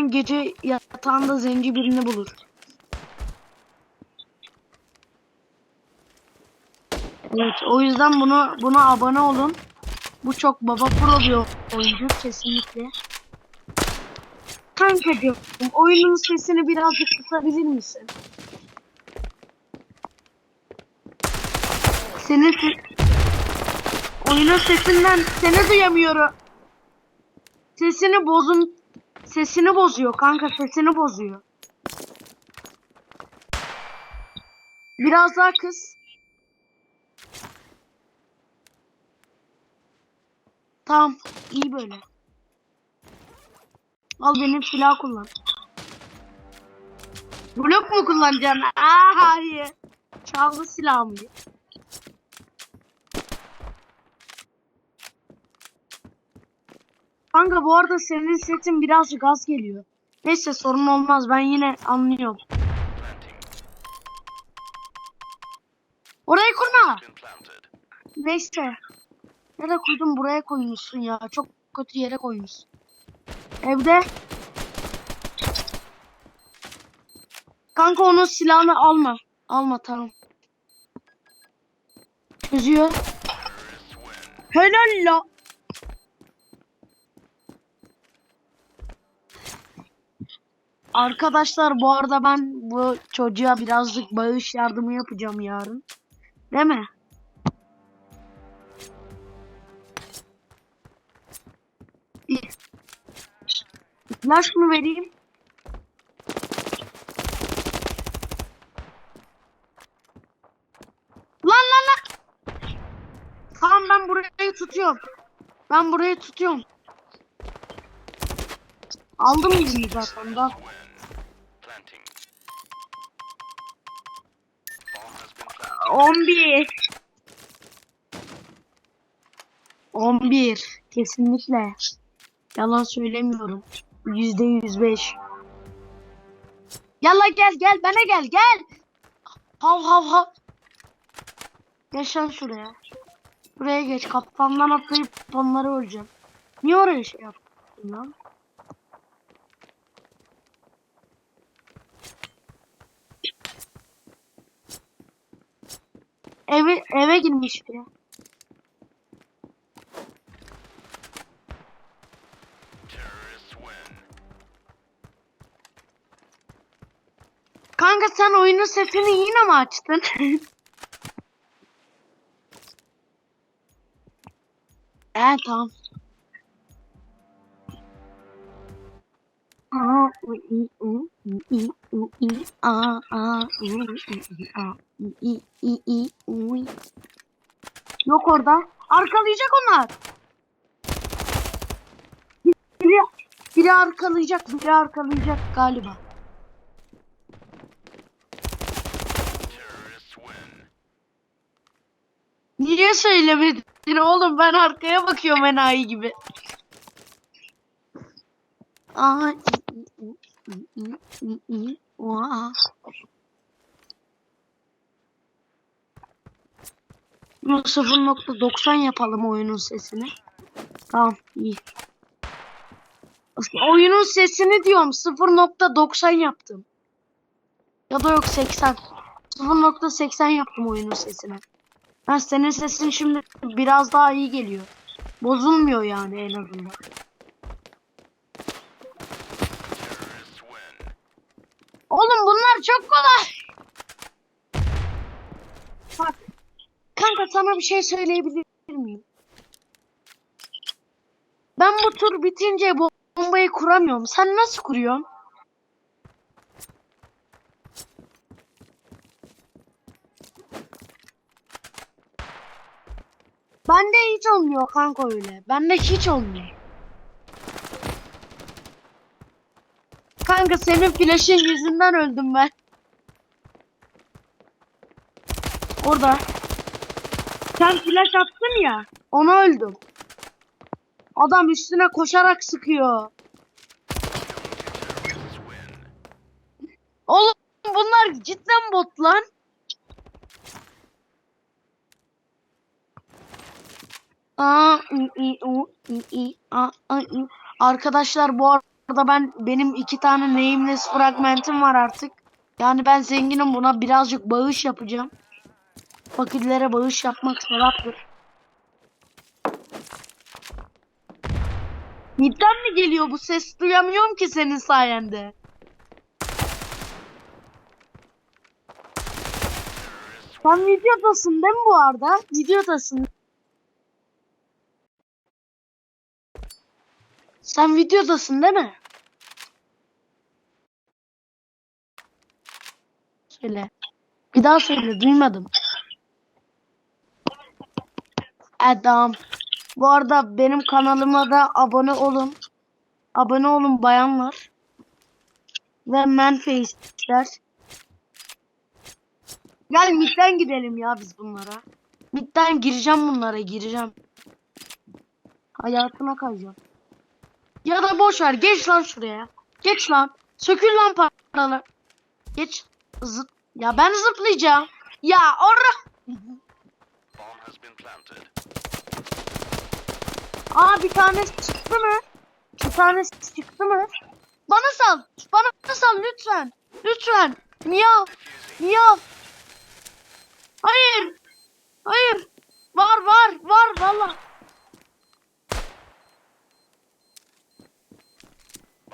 gece yatağında zenci birini bulur. Evet o yüzden bunu buna abone olun. Bu çok baba pro bir oyuncu kesinlikle. Kankacığım oyunun sesini birazcık kısabilir misin? Senin se- oyunun sesinden seni duyamıyorum. Sesini bozun sesini bozuyor kanka sesini bozuyor. Biraz daha kız. Tamam iyi böyle. Al benim silah kullan. Blok mu kullanacaksın? Aa hayır. Çaldı silahımı. Kanka bu arada senin sesin birazcık az geliyor. Neyse sorun olmaz ben yine anlıyorum. Orayı kurma. Neyse. Nereye koydun buraya koymuşsun ya. Çok kötü yere koymuşsun. Evde. Kanka onun silahını alma. Alma tamam. Çözüyor. Helal la. Arkadaşlar bu arada ben bu çocuğa birazcık bağış yardımı yapacağım yarın. Değil mi? Flash mı vereyim? Lan lan lan. Tamam ben burayı tutuyorum. Ben burayı tutuyorum. Aldım bunu zaten da. On bir. On bir. Kesinlikle. Yalan söylemiyorum. Yüzde yüz beş. Yalla gel gel bana gel gel. Hav hav hav. Geç sen şuraya. Buraya geç. Kaptandan atlayıp onları öleceğim. Niye oraya şey yaptın lan? Eve, eve girmiş biri. Kanka sen oyunun sesini yine mi açtın? He tamam. U i u i u i. Yok orada. Arkalayacak onlar. Biri, biri arkalayacak, biri arkalayacak galiba. Niye söylemedin oğlum ben arkaya bakıyorum enayi gibi. Aa, Bunu 0.90 yapalım oyunun sesini. Tamam iyi. Oyunun sesini diyorum 0.90 yaptım. Ya da yok 80. 0.80 yaptım oyunun sesini. Ha senin sesin şimdi biraz daha iyi geliyor. Bozulmuyor yani en azından. Oğlum bunlar çok kolay. Bak. Kanka sana bir şey söyleyebilir miyim? Ben bu tur bitince bombayı kuramıyorum. Sen nasıl kuruyorsun? Bende hiç olmuyor kanka öyle. Bende hiç olmuyor. Kanka senin flash'ın yüzünden öldüm ben. Orada. Sen flash attın ya. Ona öldüm. Adam üstüne koşarak sıkıyor. Oğlum bunlar cidden bot lan. A, i, i, u, i, i, a, a, i. Arkadaşlar bu arada ben benim iki tane nameless fragmentim var artık. Yani ben zenginim buna birazcık bağış yapacağım. Fakirlere bağış yapmak sevaptır. Midden mi geliyor bu ses duyamıyorum ki senin sayende. Sen videodasın değil mi bu arada? Videodasın. Sen videodasın değil mi? Söyle. Bir daha söyle duymadım. Adam. Bu arada benim kanalıma da abone olun. Abone olun bayanlar. Ve manface'ler. Gel midden gidelim ya biz bunlara. Midden gireceğim bunlara gireceğim. Hayatına kayacağım. Ya da boş ver geç lan şuraya. Geç lan. Sökül lan paraları. Geç. Zıp. Ya ben zıplayacağım. Ya orra. Aa bir tanesi çıktı mı? Bir tanesi çıktı mı? Bana sal. Bana sal lütfen. Lütfen. Miyav. Miyav. Hayır. Hayır. Var var var valla. Bomb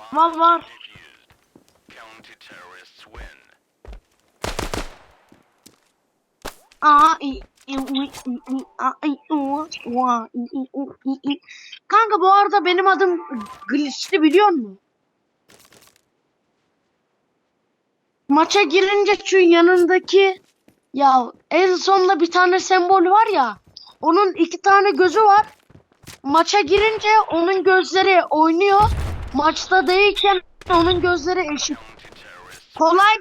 Var var. defused. Counter-terrorists win. Aa, i, i, u, i, i, a, i, u, ua, i, i, u, i, i. Kanka bu arada benim adım Glitch'ti biliyor musun? Maça girince şu yanındaki ya en sonda bir tane sembol var ya onun iki tane gözü var. Maça girince onun gözleri oynuyor. Maçta değilken onun gözleri eşit. Kolay